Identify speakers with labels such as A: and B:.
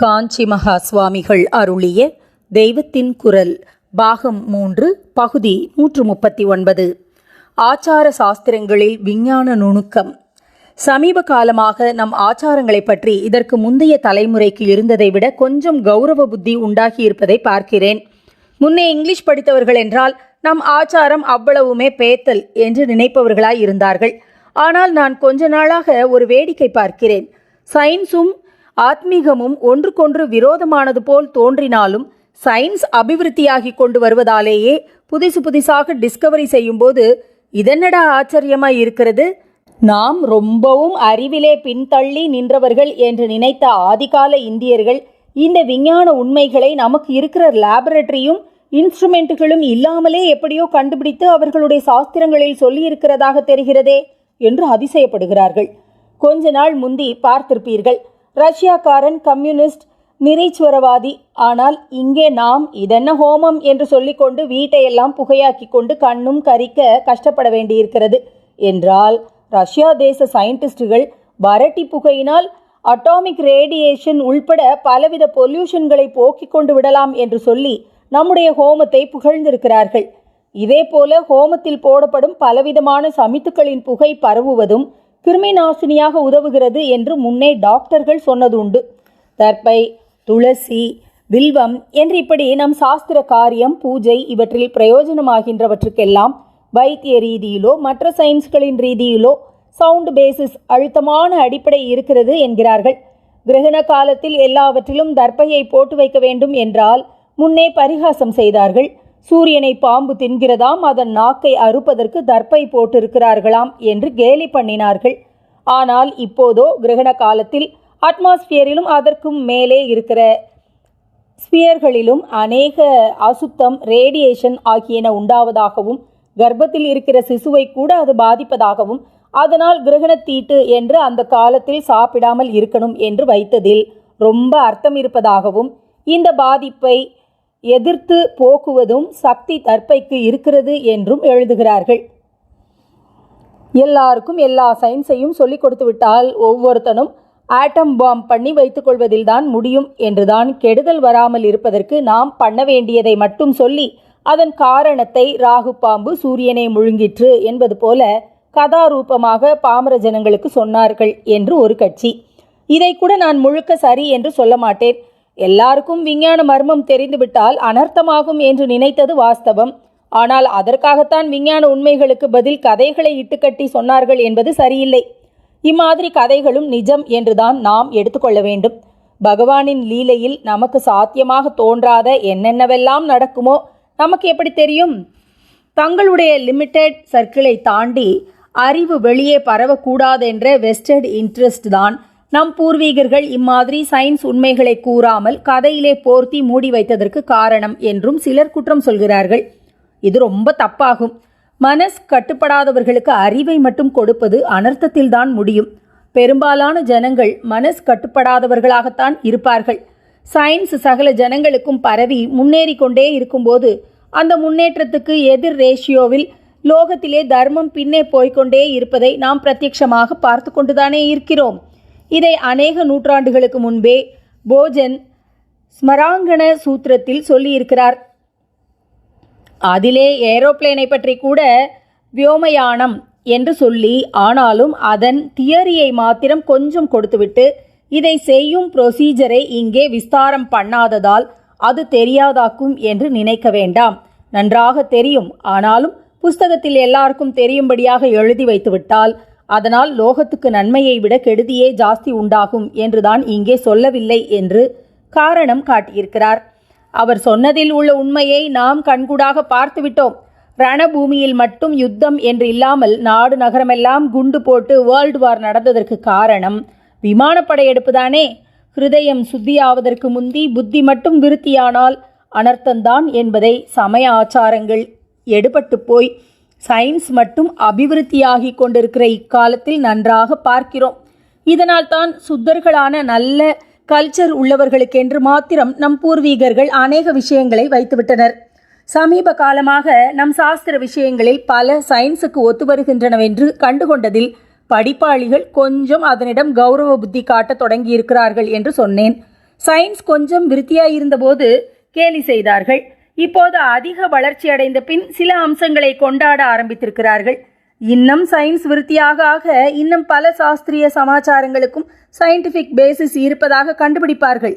A: காஞ்சி மகா சுவாமிகள் அருளிய தெய்வத்தின் குரல் பாகம் மூன்று பகுதி நூற்று முப்பத்தி ஒன்பது ஆச்சார சாஸ்திரங்களில் விஞ்ஞான நுணுக்கம். சமீப காலமாக நம் ஆச்சாரங்களை பற்றி இதற்கு முந்தைய தலைமுறைக்கு இருந்ததை விட கொஞ்சம் கௌரவ புத்தி உண்டாகி இருப்பதை பார்க்கிறேன். முன்னே இங்கிலீஷ் படித்தவர்கள் என்றால் நம் ஆச்சாரம் அவ்வளவுமே பேத்தல் என்று நினைப்பவர்களாய் இருந்தார்கள். ஆனால் நான் கொஞ்ச நாளாக ஒரு வேடிக்கை பார்க்கிறேன். சயின்ஸும் ஆத்மீகமும் ஒன்றுக்கொன்று விரோதமானது போல் தோன்றினாலும் சயின்ஸ் அபிவிருத்தியாகி கொண்டு வருவதாலேயே புதுசு புதுசாக டிஸ்கவரி செய்யும்போது இதென்னடா ஆச்சரியமாய் இருக்கிறது? நாம் ரொம்பவும் அறிவிலே பின்தள்ளி நின்றவர்கள் என்று நினைத்த ஆதிகால இந்தியர்கள் இந்த விஞ்ஞான உண்மைகளை நமக்கு இருக்கிற லேபரட்டரியும் இன்ஸ்ட்ருமெண்ட்டுகளும் இல்லாமலே எப்படியோ கண்டுபிடித்து அவர்களுடைய சாஸ்திரங்களில் சொல்லியிருக்கிறதாக தெரிகிறதே என்று அதிசயப்படுகிறார்கள். கொஞ்ச நாள் முந்தி பார்த்திருப்பீர்கள் ரஷ்யாக்காரன் கம்யூனிஸ்ட் நிறைச்சுவரவாதி ஆனால் இங்கே நாம் இதென்ன ஹோமம் என்று சொல்லிக்கொண்டு வீட்டையெல்லாம் புகையாக்கி கொண்டு கண்ணும் கரிக்க கஷ்டப்பட வேண்டியிருக்கிறது என்றால் ரஷ்யா தேச சயின்டிஸ்டுகள் வரட்டி புகையினால் அட்டாமிக் ரேடியேஷன் உள்பட பலவித பொல்யூஷன்களை போக்கிக் கொண்டு விடலாம் என்று சொல்லி நம்முடைய ஹோமத்தை புகழ்ந்திருக்கிறார்கள். இதேபோல ஹோமத்தில் போடப்படும் பலவிதமான சமித்துக்களின் புகை பரவுவதும் கிருமி நாசினியாக உதவுகிறது என்று முன்னே டாக்டர்கள் சொன்னதுண்டு. தற்பை துளசி வில்வம் என்று இப்படி நம் சாஸ்திர காரியம் பூஜை இவற்றில் பிரயோஜனமாகின்றவற்றுக்கெல்லாம் வைத்திய ரீதியிலோ மற்ற சயின்ஸ்களின் ரீதியிலோ சவுண்ட் பேசிஸ் அழுத்தமான அடிப்படை இருக்கிறது என்கிறார்கள். கிரகண காலத்தில் எல்லாவற்றிலும் தர்ப்பையை போட்டு வைக்க வேண்டும் என்றால் முன்னே பரிகாசம் செய்தார்கள். சூரியனை பாம்பு தின்கிறதாம் அதன் நாக்கை அறுப்பதற்கு தர்ப்பை போட்டிருக்கிறார்களாம் என்று கேலி பண்ணினார்கள். ஆனால் இப்போதோ கிரகண காலத்தில் அட்மாஸ்பியரிலும் அதற்கும் மேலே இருக்கிற ஸ்பியர்களிலும் அநேக அசுத்தம் ரேடியேஷன் ஆகியன உண்டாவதாகவும் கர்ப்பத்தில் இருக்கிற சிசுவை கூட அது பாதிப்பதாகவும் அதனால் கிரகணத்தீட்டு என்று அந்த காலத்தில் சாப்பிடாமல் இருக்கணும் என்று வைத்ததில் ரொம்ப அர்த்தம் இருப்பதாகவும் இந்த பாதிப்பை எதிர்த்து போக்குவதும் சக்தி தற்பைக்கு இருக்கிறது என்றும் எழுதுகிறார்கள். எல்லாருக்கும் எல்லா சயின்ஸையும் சொல்லிக் கொடுத்து விட்டால் ஒவ்வொருத்தனும் ஆட்டம் பாம் பண்ணி வைத்துக்கொள்வதில் தான் முடியும் என்றுதான் கெடுதல் வராமல் இருப்பதற்கு நாம் பண்ண வேண்டியதை மட்டும் சொல்லி அதன் காரணத்தை ராகு பாம்பு சூரியனை முழுங்கிற்று என்பது போல கதாரூபமாக பாமர ஜனங்களுக்கு சொன்னார்கள் என்று ஒரு கட்சி. இதை கூட நான் முழுக்க சரி என்று சொல்ல மாட்டேன். எல்லாருக்கும் விஞ்ஞான மர்மம் தெரிந்துவிட்டால் அனர்த்தமாகும் என்று நினைத்தது வாஸ்தவம். ஆனால் அதற்காகத்தான் விஞ்ஞான உண்மைகளுக்கு பதில் கதைகளை இட்டுக்கட்டி சொன்னார்கள் என்பது சரியில்லை. இம்மாதிரி கதைகளும் நிஜம் என்றுதான் நாம் எடுத்துக்கொள்ள வேண்டும். பகவானின் லீலையில் நமக்கு சாத்தியமாக தோன்றாத என்னென்னவெல்லாம் நடக்குமோ நமக்கு எப்படி தெரியும்? தங்களுடைய லிமிட்டெட் சர்க்கிளை தாண்டி அறிவு வெளியே பரவக்கூடாதென்ற வெஸ்டட் இன்ட்ரெஸ்ட் தான் நம் பூர்வீகர்கள் இம்மாதிரி சயின்ஸ் உண்மைகளை கூறாமல் கதையிலே போர்த்தி மூடி வைத்ததற்கு காரணம் என்றும் சிலர் குற்றம் சொல்கிறார்கள். இது ரொம்ப தப்பாகும். மனஸ் கட்டுப்படாதவர்களுக்கு அறிவை மட்டும் கொடுப்பது அனர்த்தத்தில்தான் முடியும். பெரும்பாலான ஜனங்கள் மனஸ் கட்டுப்படாதவர்களாகத்தான் இருப்பார்கள். சயின்ஸ் சகல ஜனங்களுக்கும் பரவி முன்னேறி கொண்டே இருக்கும்போது அந்த முன்னேற்றத்துக்கு எதிர் ரேஷியோவில் லோகத்திலே தர்மம் பின்னே போய்கொண்டே இருப்பதை நாம் பிரத்யட்சமாக பார்த்து கொண்டுதானே இருக்கிறோம். இதை அநேக நூற்றாண்டுகளுக்கு முன்பே போஜன் ஸ்மராங்கண சூத்திரத்தில் சொல்லியிருக்கிறார். அதிலே ஏரோப்ளேனை பற்றி கூட வியோமயானம் என்று சொல்லி ஆனாலும் அதன் தியரியை மாத்திரம் கொஞ்சம் கொடுத்துவிட்டு இதை செய்யும் ப்ரொசீஜரை இங்கே விஸ்தாரம் பண்ணாததால் அது தெரியாதாக்கும் என்று நினைக்க வேண்டாம். நன்றாக தெரியும். ஆனாலும் புஸ்தகத்தில் எல்லாருக்கும் தெரியும்படியாக எழுதி வைத்துவிட்டால் அதனால் லோகத்துக்கு நன்மையை விட கெடுதியே ஜாஸ்தி உண்டாகும் என்றுதான் இங்கே சொல்லவில்லை என்று காரணம் காட்டியிருக்கிறார். அவர் சொன்னதில் உள்ள உண்மையை நாம் கண்கூடாக பார்த்துவிட்டோம். ரணபூமியில் மட்டும் யுத்தம் என்று இல்லாமல் நாடு நகரமெல்லாம் குண்டு போட்டு வேர்ல்டு வார் நடந்ததற்கு காரணம் விமானப்படையெடுப்பு தானே ஹிருதயம் சுத்தியாவதற்கு முந்தி புத்தி மட்டும் விருத்தியானால் அனர்த்தந்தான் என்பதை சமய ஆச்சாரங்கள் எடுபட்டு போய் சயின்ஸ் மட்டும் அபிவிருத்தியாகி கொண்டிருக்கிற இக்காலத்தில் நன்றாக பார்க்கிறோம். இதனால் தான் சுத்தர்களான நல்ல கல்ச்சர் உள்ளவர்களுக்கென்று மாத்திரம் நம் பூர்வீகர்கள் அநேக விஷயங்களை வைத்துவிட்டனர். சமீப காலமாக நம் சாஸ்திர விஷயங்களில் பல சயின்ஸுக்கு ஒத்து வருகின்றனவென்று படிப்பாளிகள் கொஞ்சம் அதனிடம் கௌரவ புத்தி காட்டத் தொடங்கியிருக்கிறார்கள் என்று சொன்னேன். சயின்ஸ் கொஞ்சம் விருத்தியாயிருந்தபோது கேலி செய்தார்கள். இப்போது அதிக வளர்ச்சி அடைந்த பின் சில அம்சங்களை கொண்டாட ஆரம்பித்திருக்கிறார்கள். இன்னும் சயின்ஸ் விருத்தியாக ஆக இன்னும் பல சாஸ்திரிய சமாச்சாரங்களுக்கும் சயின்டிஃபிக் பேசிஸ் இருப்பதாக கண்டுபிடிப்பார்கள்.